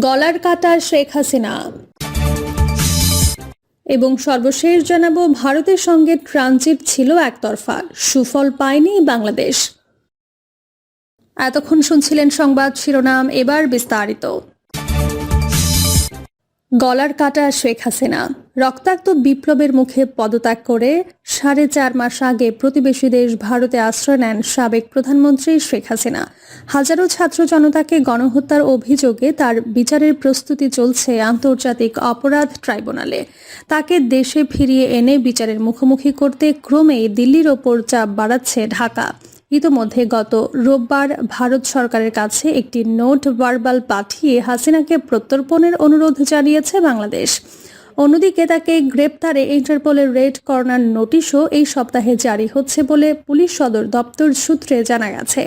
গলার কাটা শেখ হাসিনা। এবং সর্বশেষ জানাব, ভারতের সঙ্গে ট্রানজিট ছিল একতরফা, সুফল পায়নি বাংলাদেশ। এতক্ষণ শুনছিলেন সংবাদ শিরোনাম, এবার বিস্তারিত। গলার কাটা শেখ হাসিনা। রক্তাক্ত বিপ্লবের মুখে পদত্যাগ করে সাড়ে চার মাস আগে প্রতিবেশী দেশ ভারতে আশ্রয় নেন সাবেক প্রধানমন্ত্রী শেখ হাসিনা। হাজারো ছাত্র জনতাকে গণহত্যার অভিযোগে তার বিচারের প্রস্তুতি চলছে আন্তর্জাতিক অপরাধ ট্রাইব্যুনালে। তাকে দেশে ফিরিয়ে এনে বিচারের মুখোমুখি করতে ক্রমেই দিল্লির ওপর চাপ বাড়াচ্ছে ঢাকা। ইতোমধ্যে গত রোববার ভারত সরকারের কাছে একটি নোট ভার্বাল পাঠিয়ে হাসিনাকে প্রত্যর্পণের অনুরোধ জানিয়েছে বাংলাদেশ। অন্যদিকে তাকে গ্রেপ্তারে ইন্টারপোলের রেড কর্নার নোটিশও এই সপ্তাহে জারি হচ্ছে বলে পুলিশ সদর দপ্তর সূত্রে জানা গেছে।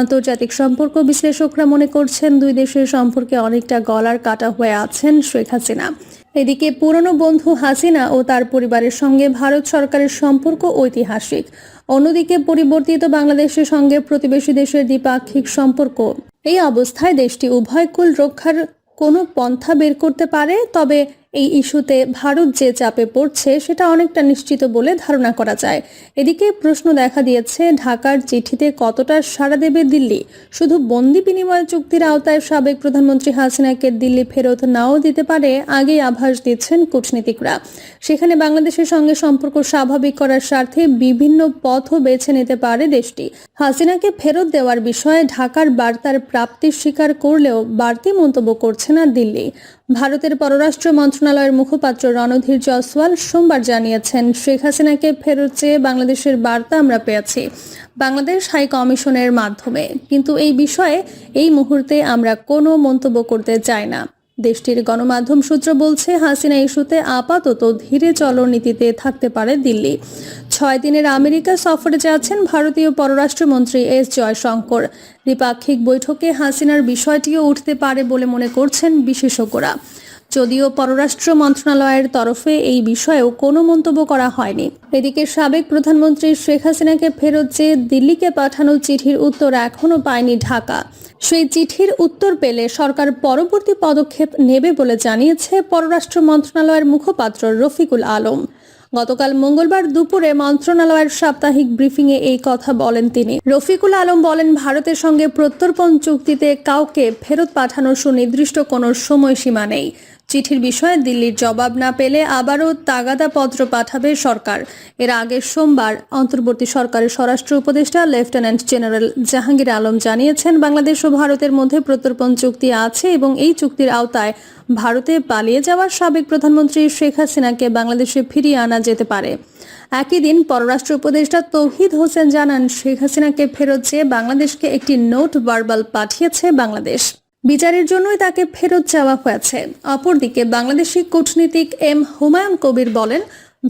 আন্তর্জাতিক সম্পর্ক বিশ্লেষকরা মনে করছেন দুই দেশের সম্পর্কে অনেকটা গলার কাটা হয়ে আছেন শেখ হাসিনা। এদিকে পুরনো বন্ধু হাসিনা ও তার পরিবারের সঙ্গে ভারত সরকারের সম্পর্ক ঐতিহাসিক। অন্যদিকে পরিবর্তিত বাংলাদেশের সঙ্গে প্রতিবেশী দেশের দ্বিপাক্ষিক সম্পর্ক। এই অবস্থায় দেশটি উভয়কুল রক্ষার কোনো পন্থা বের করতে পারে, তবে এই ইস্যুতে ভারত যে চাপে পড়ছে সেটা অনেকটা নিশ্চিত বলে ধারণা করা যায়। এদিকে প্রশ্ন দেখা দিয়েছে, ঢাকার চিঠিতে কতটা সাড়া দেবে দিল্লি? শুধু বন্দি বিনিময় চুক্তির আওতায় সাবেক প্রধানমন্ত্রী হাসিনাকে দিল্লি ফেরত নাও দিতে পারে আগেই আভাস দিচ্ছেন কূটনীতিকরা। সেখানে বাংলাদেশের সঙ্গে সম্পর্ক স্বাভাবিক করার স্বার্থে বিভিন্ন পথও বেছে নিতে পারে দেশটি। হাসিনাকে ফেরত দেওয়ার বিষয়ে ঢাকার বার্তার প্রাপ্তি স্বীকার করলেও বাড়তি মন্তব্য করছে না দিল্লি। ভারতের পররাষ্ট্র মন্ত্রণালয়ের মুখপাত্র রণধীর জয়সওয়াল সোমবার জানিয়েছেন, শেখ হাসিনাকে ফেরত চেয়ে বাংলাদেশের বার্তা আমরা পেয়েছি বাংলাদেশ হাই কমিশনের মাধ্যমে। কিন্তু এই বিষয়ে এই মুহূর্তে আমরা কোনো মন্তব্য করতে চাই না। দেশটির গণমাধ্যম সূত্র বলছে, হাসিনা ইস্যুতে আপাতত ধীরে চলনীতিতে থাকতে পারে দিল্লি। ছয় দিনের আমেরিকা সফরে যাচ্ছেন ভারতীয় পররাষ্ট্রমন্ত্রী এস জয়শঙ্কর। দ্বিপাক্ষিক বৈঠকে হাসিনার বিষয়টিও উঠতে পারে বলে মনে করছেন বিশেষজ্ঞরা। যদিও পররাষ্ট্র মন্ত্রণালয়ের তরফে এই বিষয়েও কোনো মন্তব্য করা হয়নি। এদিকে সাবেক প্রধানমন্ত্রী শেখ হাসিনাকে ফেরত চেয়ে দিল্লিকে পাঠানো চিঠির উত্তর এখনও পায়নি ঢাকা। সেই চিঠির উত্তর পেলে সরকার পরবর্তী পদক্ষেপ নেবে বলে জানিয়েছে পররাষ্ট্র মন্ত্রণালয়ের মুখপাত্র রফিকুল আলম। গতকাল মঙ্গলবার দুপুরে মন্ত্রণালয়ের সাপ্তাহিক ব্রিফিংয়ে এই কথা বলেন তিনি। রফিকুল আলম বলেন, ভারতের সঙ্গে প্রত্যর্পণ চুক্তিতে কাউকে ফেরত পাঠানোর সুনির্দিষ্ট কোনো সময়সীমা নেই। চিঠির বিষয়ে দিল্লির জবাব না পেলে আবারও তাগাদা পত্র পাঠাবে সরকার। এর আগে সোমবার অন্তর্বর্তী সরকারের স্বরাষ্ট্র উপদেষ্টা, লেফটেন্যান্ট জেনারেল জাহাঙ্গীর আলম জানিয়েছেন, বাংলাদেশ ও ভারতের মধ্যে প্রত্যর্পণ চুক্তি আছে এবং এই চুক্তির আওতায় ভারতে পালিয়ে যাওয়ার সাবেক প্রধানমন্ত্রী শেখ হাসিনাকে বাংলাদেশে ফিরিয়ে আনা যেতে পারে। একই দিন পররাষ্ট্র উপদেষ্টা তৌহিদ হোসেন জানান, শেখ হাসিনাকে ফেরত চেয়ে বাংলাদেশকে একটি নোট ভার্বাল পাঠিয়েছে বাংলাদেশ। বিচারের জন্যই তাকে ফেরত চাওয়া হয়েছে। অপরদিকে বাংলাদেশি কূটনীতিক এম হুমায়ুন কবির বলেন,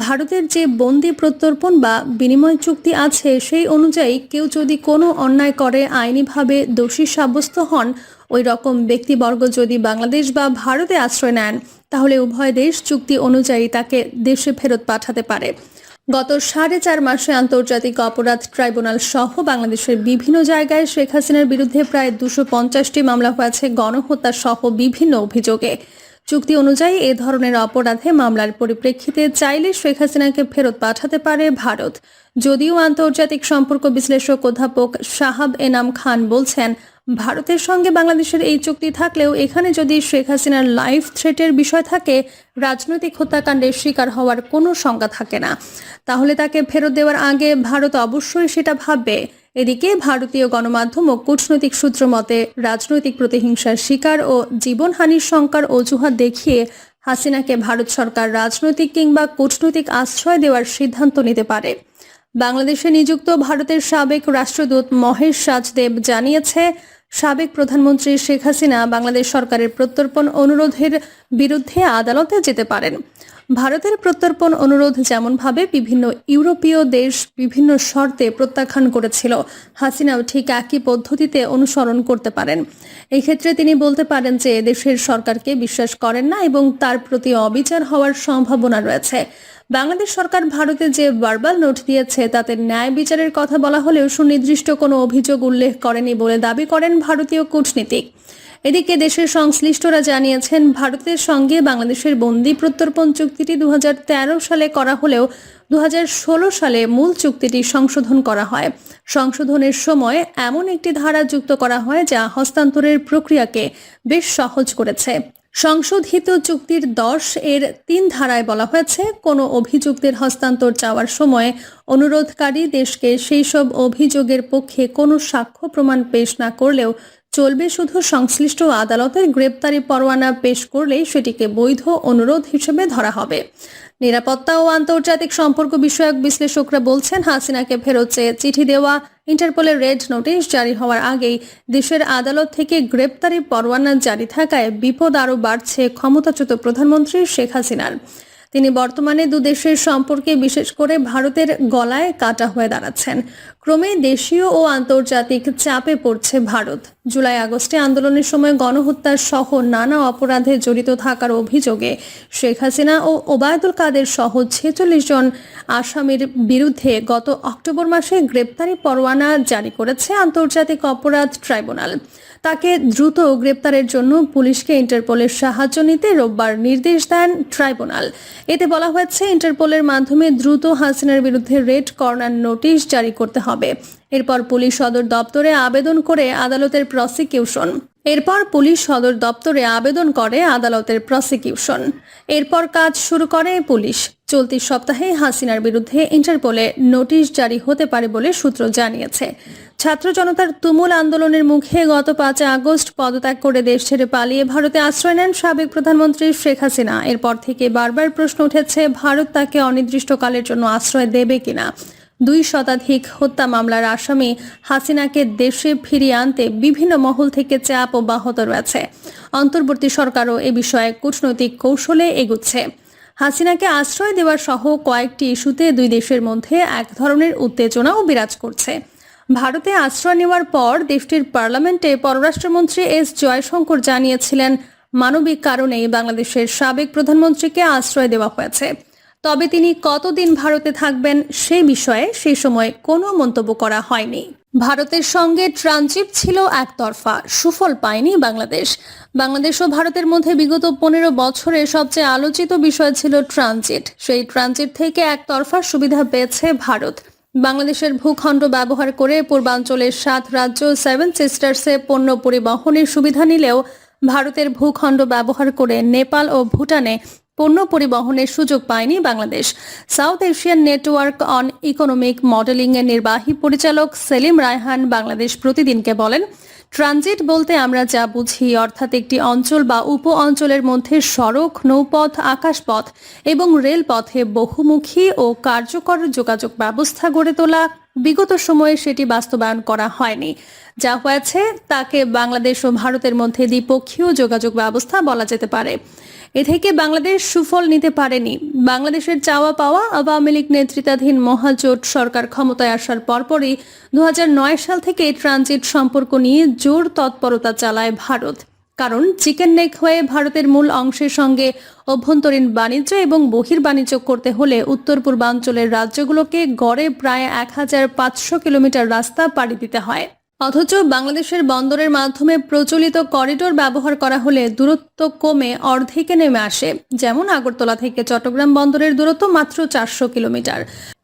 ভারতের যে বন্দি প্রত্যর্পণ বা বিনিময় চুক্তি আছে, সেই অনুযায়ী কেউ যদি কোনো অন্যায় করে, আইনিভাবে দোষী সাব্যস্ত হন, ওই রকম ব্যক্তিবর্গ যদি বাংলাদেশ বা ভারতে আশ্রয় নেন, তাহলে উভয় দেশ চুক্তি অনুযায়ী তাকে দেশে ফেরত পাঠাতে পারে। গত সাড়ে চার মাসে আন্তর্জাতিক অপরাধ ট্রাইব্যুনাল সহ বাংলাদেশের বিভিন্ন জায়গায় শেখ হাসিনার বিরুদ্ধে প্রায় দুশো পঞ্চাশটি মামলা হয়েছে গণহত্যা সহ বিভিন্ন অভিযোগে। চুক্তি অনুযায়ী এ ধরনের অপরাধে মামলার পরিপ্রেক্ষিতে চাইলে শেখ হাসিনাকে ফেরত পাঠাতে পারে ভারত। যদিও আন্তর্জাতিক সম্পর্ক বিশ্লেষক অধ্যাপক শাহাব এনাম খান বলছেন ভারতের সঙ্গে বাংলাদেশের এই চুক্তি থাকলেও এখানে যদি শেখ হাসিনার লাইফ থ্রেটের বিষয় থাকে, রাজনৈতিক হত্যাকাণ্ডের শিকার হওয়ার কোনো সংজ্ঞা থাকে না। তাহলে তাকে ফেরত দেওয়ার আগে ভারত অবশ্যই সেটা ভাববে। এদিকে ভারতীয় গণমাধ্যম ও কূটনৈতিক সূত্র মতে, রাজনৈতিক প্রতিহিংসার শিকার ও জীবনহানির শঙ্কার অজুহাত দেখিয়ে হাসিনাকে ভারত সরকার রাজনৈতিক কিংবা কূটনৈতিক আশ্রয় দেওয়ার সিদ্ধান্ত নিতে পারে। বাংলাদেশে নিযুক্ত ভারতের সাবেক রাষ্ট্রদূত মহেশ সাজদেব জানিয়েছে সাবেক প্রধানমন্ত্রী শেখ হাসিনা বাংলাদেশ সরকারের প্রত্যর্পণ অনুরোধের বিরুদ্ধে আদালতে যেতে পারেন। ভারতের প্রত্যর্পণ অনুরোধ যেমনভাবে বিভিন্ন ইউরোপীয় দেশ বিভিন্ন শর্তে প্রত্যাখ্যান করেছিল, হাসিনাও ঠিক একই পদ্ধতিতে অনুসরণ করতে পারেন। এই ক্ষেত্রে তিনি বলতে পারেন যে দেশের সরকারকে বিশ্বাস করেন না এবং তার প্রতি অবিচার হওয়ার সম্ভাবনা রয়েছে। বাংলাদেশ সরকার ভারতে যে ভার্বাল নোট দিয়েছে, তাতে ন্যায় বিচারের কথা বলা হলেও সুনির্দিষ্ট কোনো অভিযোগ উল্লেখ করেনি বলে দাবি করেন ভারতীয় কূটনীতিক। এদিকে দেশের সংশ্লিষ্টরা জানিয়েছেন, ভারতের সঙ্গে বাংলাদেশের বন্দি প্রত্যর্পণ চুক্তিটি দুহাজার তেরো সালে করা হলেও দুহাজার ষোলো সালে মূল চুক্তিটি সংশোধন করা হয়। সংশোধনের সময় এমন একটি ধারা যুক্ত করা হয় যা হস্তান্তরের প্রক্রিয়াকে বেশ সহজ করেছে। সংশোধিত চুক্তির দশ এর তিন ধারায় বলা হয়েছে, কোনো অভিযুক্তের হস্তান্তর চাওয়ার সময় অনুরোধকারী দেশকে সেই সব অভিযোগের পক্ষে কোনো সাক্ষ্য প্রমাণ পেশ না করলেও চলবে শুধু সংশ্লিষ্ট আদালতের গ্রেপ্তারি পরোয়ানা পেশ করলেই সেটিকে বৈধ অনুরোধ হিসেবে ধরা হবে। নিরাপত্তা ও আন্তর্জাতিক সম্পর্ক বিষয়ক বিশ্লেষকরা বলছেন, হাসিনাকে ফেরত চেয়ে চিঠি দেওয়া, ইন্টারপোলের রেড নোটিশ জারি হওয়ার আগেই দেশের আদালত থেকে গ্রেপ্তারি পরোয়ানা জারি থাকায় বিপদ আরও বাড়ছে, ক্ষমতাচ্যুত প্রধানমন্ত্রী শেখ হাসিনার। তিনি বর্তমানে দু দেশের সম্পর্কে বিশেষ করে ভারতের গলায় কাটা হয়ে দাঁড়াচ্ছেন। ক্রমে দেশীয় ও আন্তর্জাতিক চাপে পড়ছে ভারত। জুলাই আগস্টে আন্দোলনের সময় গণহত্যার সহ নানা অপরাধে জড়িত থাকার অভিযোগে শেখ হাসিনা ও ওবায়দুল কাদের সহ ছেচল্লিশ জন আসামির বিরুদ্ধে গত অক্টোবর মাসে গ্রেপ্তারি পরোয়ানা জারি করেছে আন্তর্জাতিক অপরাধ ট্রাইব্যুনাল। তাকে দ্রুত গ্রেপ্তারের জন্য পুলিশকে ইন্টারপোলের সাহায্য নিতে রোববার নির্দেশ দেন ট্রাইব্যুনাল। এতে বলা হয়েছে, ইন্টারপোলের মাধ্যমে দ্রুত হাসিনার বিরুদ্ধে রেড কর্নার নোটিশ জারি করতে হবে। এরপর পুলিশ সদর দপ্তরে আবেদন করে আদালতের প্রসিকিউশন। এরপর পুলিশ সদর দপ্তরে আবেদন করে আদালতের প্রসিকিউশন। এরপর কাজ শুরু করে পুলিশ। চলতি সপ্তাহে হাসিনার বিরুদ্ধে ইন্টারপোলে নোটিশ জারি হতে পারে বলে সূত্র জানিয়েছে। ছাত্র জনতার তুমুল আন্দোলনের মুখে গত পাঁচ আগস্ট পদত্যাগ করে দেশ ছেড়ে পালিয়ে ভারতে আশ্রয় নেন সাবেক প্রধানমন্ত্রী শেখ হাসিনা। এরপর থেকে বারবার প্রশ্ন উঠেছে, ভারত তাকে অনির্দিষ্টকালের জন্য আশ্রয় দেবে কিনা? দুই শতাধিক হত্যা মামলার আসামি হাসিনাকে দেশে ফিরিয়ে আনতে বিভিন্ন মহল থেকে চাপ অব্যাহত রয়েছে। অন্তর্বর্তী সরকারও এ বিষয়ে কূটনৈতিক কৌশলে এগুচ্ছে। হাসিনাকে আশ্রয় দেওয়া সহ কয়েকটি ইস্যুতে দুই দেশের মধ্যে এক ধরনের উত্তেজনাও বিরাজ করছে। ভারতে আশ্রয় নেওয়ার পর দেশটির পার্লামেন্টে পররাষ্ট্রমন্ত্রী এস জয়শঙ্কর জানিয়েছিলেন, মানবিক কারণেই বাংলাদেশের সাবেক প্রধানমন্ত্রীকে আশ্রয় দেওয়া হয়েছে। তবে তিনি কতদিন ভারতে থাকবেন সেই বিষয়ে সেই সময় কোনো মন্তব্য করা হয়নি। ভারতের সঙ্গে ট্রানজিট ছিল একতরফা, সুফল পায়নি বাংলাদেশ। বাংলাদেশ ও ভারতের মধ্যে বিগত পনেরো বছরে সবচেয়ে আলোচিত বিষয় ছিল ট্রানজিট। সেই ট্রানজিট থেকে একতরফা সুবিধা পেয়েছে ভারত। বাংলাদেশের ভূখণ্ড ব্যবহার করে পূর্বাঞ্চলের সাত রাজ্য সেভেন সিস্টার্সে পণ্য পরিবহনের সুবিধা নিলেও ভারতের ভূখণ্ড ব্যবহার করে নেপাল ও ভুটানে পণ্য পরিবহনের সুযোগ পায়নি Bangladesh. South Asian network on economic modelling এর নির্বাহী পরিচালক সেলিম রায়হান বাংলাদেশ প্রতিদিনকে বলেন ট্রানজিট বলতে আমরা যা বুঝি, অর্থাৎ একটি অঞ্চল বা উপ অঞ্চলের মধ্যে সড়ক, নৌপথ, আকাশপথ এবং রেলপথে বহুমুখী ও কার্যকর যোগাযোগ ব্যবস্থা গড়ে তোলা বিগত সময়ে সেটি বাস্তবায়ন করা হয়নি। যা হয়েছে, তাকে বাংলাদেশ ও ভারতের মধ্যে দ্বিপক্ষীয় যোগাযোগ ব্যবস্থা বলা যেতে পারে। এ থেকে বাংলাদেশ সুফল নিতে পারেনি। বাংলাদেশের চাওয়া পাওয়া আওয়ামী লীগ নেতৃত্বাধীন মহাজোট সরকার ক্ষমতায় আসার পরপরই দু হাজার নয় সাল থেকে ট্রানজিট সম্পর্ক নিয়ে জোর তৎপরতা চালায় ভারত। কারণ চিকেন নেক হয়ে ভারতের মূল অংশের সঙ্গে অভ্যন্তরীণ বাণিজ্য এবং বহির্বাণিজ্য করতে হলে উত্তর পূর্বাঞ্চলের রাজ্যগুলোকে গড়ে প্রায় এক হাজার পাঁচশো কিলোমিটার রাস্তা পাড়ি দিতে হয়। অথচ বাংলাদেশের বন্দরের মাধ্যমে প্রচলিত করিডোর ব্যবহার করা হলে দূরত্ব কমে অর্ধেকে নেমে আসে, যেমন আগরতলা থেকে চট্টগ্রাম বন্দরের দূরত্ব মাত্র চারশো কিলোমিটার।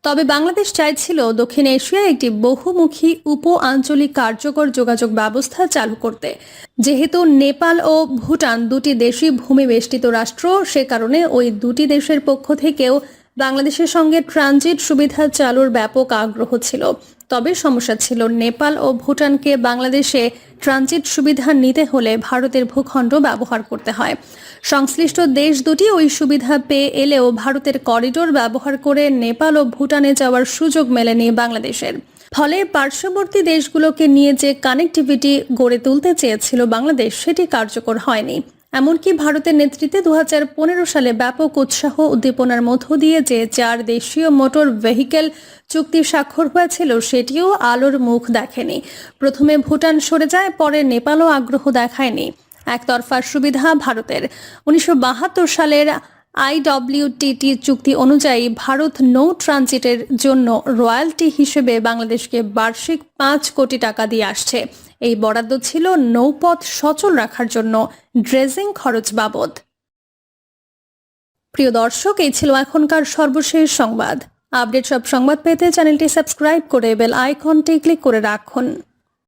তবে বাংলাদেশ চাইছিল দক্ষিণ এশিয়ায় একটি বহুমুখী উপ আঞ্চলিক কার্যকর যোগাযোগ ব্যবস্থা চালু করতে। যেহেতু নেপাল ও ভুটান দুটি দেশই ভূমি বেষ্টিত রাষ্ট্র, সে কারণে ওই দুটি দেশের পক্ষ থেকেও বাংলাদেশের সঙ্গে ট্রানজিট সুবিধা চালুর ব্যাপক আগ্রহ ছিল। তবে সমস্যা ছিল নেপাল ও ভুটানকে বাংলাদেশে ট্রানজিট সুবিধা নিতে হলে ভারতের ভূখণ্ড ব্যবহার করতে হয়। সংশ্লিষ্ট দেশ দুটি ওই সুবিধা পেয়ে এলেও ভারতের করিডোর ব্যবহার করে নেপাল ও ভুটানে যাওয়ার সুযোগ মেলেনি বাংলাদেশের। ফলে পার্শ্ববর্তী দেশগুলোকে নিয়ে যে কানেক্টিভিটি গড়ে তুলতে চেয়েছিল বাংলাদেশ, সেটি কার্যকর হয়নি। এমনকি ভারতের নেতৃত্বে দু সালে ব্যাপক উৎসাহ উদ্দীপনার মধ্য দিয়ে যে চার দেশীয় মোটর ভেহিকেল চুক্তি স্বাক্ষর হয়েছিল, সেটিও আলোর মুখ দেখেনি। প্রথমে ভুটান সরে যায়, পরে নেপালও আগ্রহ দেখায়নি। একতরফা সুবিধা ভারতের। উনিশশো বাহাত্তর সালের আইডব্লিউটিটি চুক্তি অনুযায়ী ভারত নৌ ট্রানজিটের জন্য রয়্যালটি হিসেবে বাংলাদেশকে বার্ষিক পাঁচ কোটি টাকা দিয়ে আসছে। এই বরাদ্দ ছিল নৌপথ সচল রাখার জন্য ড্রেজিং খরচ বাবদ। প্রিয় দর্শক, এই ছিল এখনকার সর্বশেষ সংবাদ। আপডেট সব সংবাদ পেতে চ্যানেলটি সাবস্ক্রাইব করে বেল আইকনটি ক্লিক করে রাখুন।